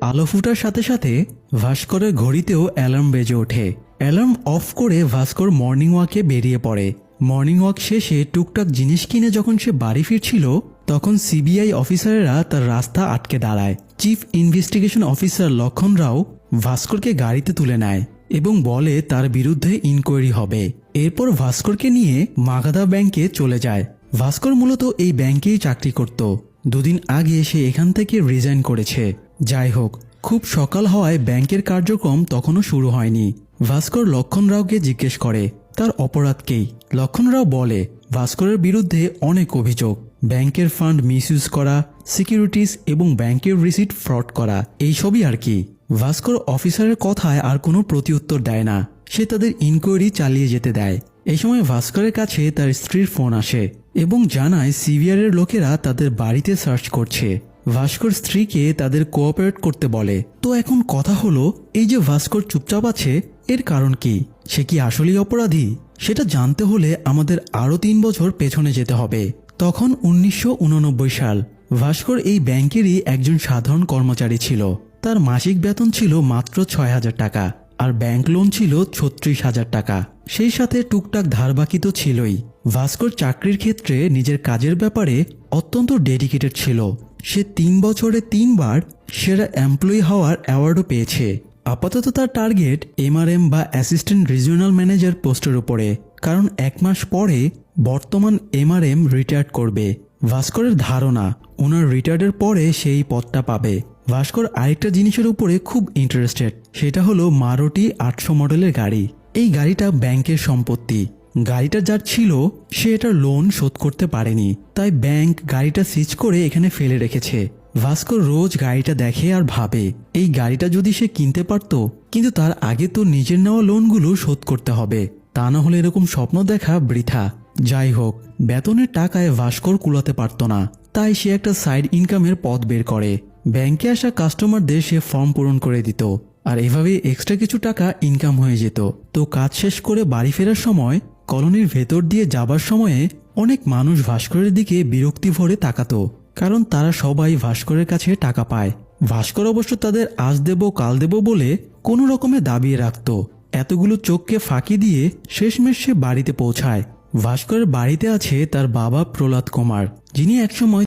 আলো ফুটার সাথে সাথে ভাস্করের ঘড়িতেও অ্যালার্ম বেজে ওঠে। অ্যালার্ম অফ করে ভাস্কর মর্নিং ওয়াকে বেরিয়ে পড়ে। মর্নিং ওয়াক শেষে টুকটাক জিনিস কিনে যখন সে বাড়ি ফিরছিল, তখন সিবিআই অফিসারেরা তার রাস্তা আটকে দাঁড়ায়। চিফ ইনভেস্টিগেশন অফিসার লক্ষণ রাও ভাস্করকে গাড়িতে তুলে নেয় এবং বলে তার বিরুদ্ধে ইনকোয়ারি হবে। এরপর ভাস্করকে নিয়ে মাগাদা ব্যাংকে চলে যায়। ভাস্কর মূলত এই ব্যাংকেই চাকরি করত। দুদিন আগে সে এখান থেকে রিজাইন করেছে। যাই হোক, খুব সকাল হওয়ায় ব্যাংকের কার্যক্রম তখনও শুরু হয়নি। ভাস্কর লক্ষণ রাওকে জিজ্ঞেস করে, তার অপরাধকেই লক্ষণ রাও বলে, ভাস্করের বিরুদ্ধে অনেক অভিযোগ। ব্যাংকের ফান্ড মিসইউজ করা, সিকিউরিটিস এবং ব্যাংকের রিসিট ফ্রড করা এইসবই আর কি? ভাস্কর অফিসারের কথায় আর কোনো প্রতিউত্তর দেয় না। সে তাদের ইনকোয়ারি চালিয়ে যেতে দেয়। এই সময় ভাস্করের কাছে তার স্ত্রীর ফোন আসে এবং জানায় সিভিআরের লোকেরা তাদের বাড়িতে সার্চ করছে। ভাস্কর স্ত্রীকে তাদের কোঅপারেট করতে বলে। তো এখন কথা হলো, এই যে ভাস্কর চুপচাপ আছে, এর কারণ কি? সে কি আসলেই অপরাধী? সেটা জানতে হলে আমাদের আরও তিন বছর পেছনে যেতে হবে। তখন উনিশশো উননব্বই সাল, ভাস্কর এই ব্যাংকেরই একজন সাধারণ কর্মচারী ছিল। তার মাসিক বেতন ছিল মাত্র ছয় হাজার টাকা, আর ব্যাংক লোন ছিল ছত্রিশ হাজার টাকা। সেই সাথে টুকটাক ধারবাকি তো ছিলই। ভাস্কর চাকরির ক্ষেত্রে নিজের কাজের ব্যাপারে অত্যন্ত ডেডিকেটেড ছিল। সে তিন বছরে তিনবার সেরা এমপ্লয়ি হওয়ার অ্যাওয়ার্ডও পেয়েছে। আপাতত তার টার্গেট এমআরএম বা অ্যাসিস্ট্যান্ট রিজিওনাল ম্যানেজার পোস্টের উপরে, কারণ এক মাস পরে বর্তমান এমআরএম রিটায়ার্ড করবে। ভাস্করের ধারণা, ওনার রিটায়ার্ডের পরে সেই পদটা পাবে। ভাস্কর আরেকটা জিনিসের উপরে খুব ইন্টারেস্টেড সেটা হলো মারুটি আটশো মডেলের গাড়ি। এই গাড়িটা ব্যাংকের সম্পত্তি। গাড়িটা যার ছিল, সে এটার লোন শোধ করতে পারেনি। তাই ব্যাংক গাড়িটা সিজ করে এখানে ফেলে রেখেছে। ভাস্কর রোজ গাড়িটা দেখে আর ভাবে, এই গাড়িটা যদি সে কিনতে পারতো, কিন্তু তার আগে তো নিজের নেওয়া লোনগুলো শোধ করতে হবে। তা না হলে এরকম স্বপ্ন দেখা বৃথা। যাই হোক, বেতনের টাকায় ভাস্কর কুলাতে পারত না। তাই সে একটা সাইড ইনকামের পথ বের করে। ব্যাংকে আসা কাস্টমারদের সে ফর্ম পূরণ করে দিত। আর এভাবে এক্সট্রা কিছু টাকা ইনকাম হয়ে যেত। তো কাজ শেষ করে বাড়ি ফেরার সময় কলোনির ভেতর দিয়ে যাবার সময়ে অনেক মানুষ ভাস্করের দিকে বিরক্তি ভরে তাকাতো, কারণ তারা সবাই ভাস্করের কাছে টাকা পায়। ভাস্কর অবশ্য তাদের আজ দেব, কাল দেব বলে কোনো রকমে দাবিয়ে রাখত। এতগুলো চোখকে ফাঁকি দিয়ে শেষমেশ সে বাড়িতে পৌঁছায়। ভাস্করের বাড়িতে আছে তার বাবা প্রহ্লাদ কুমার, যিনি একসময়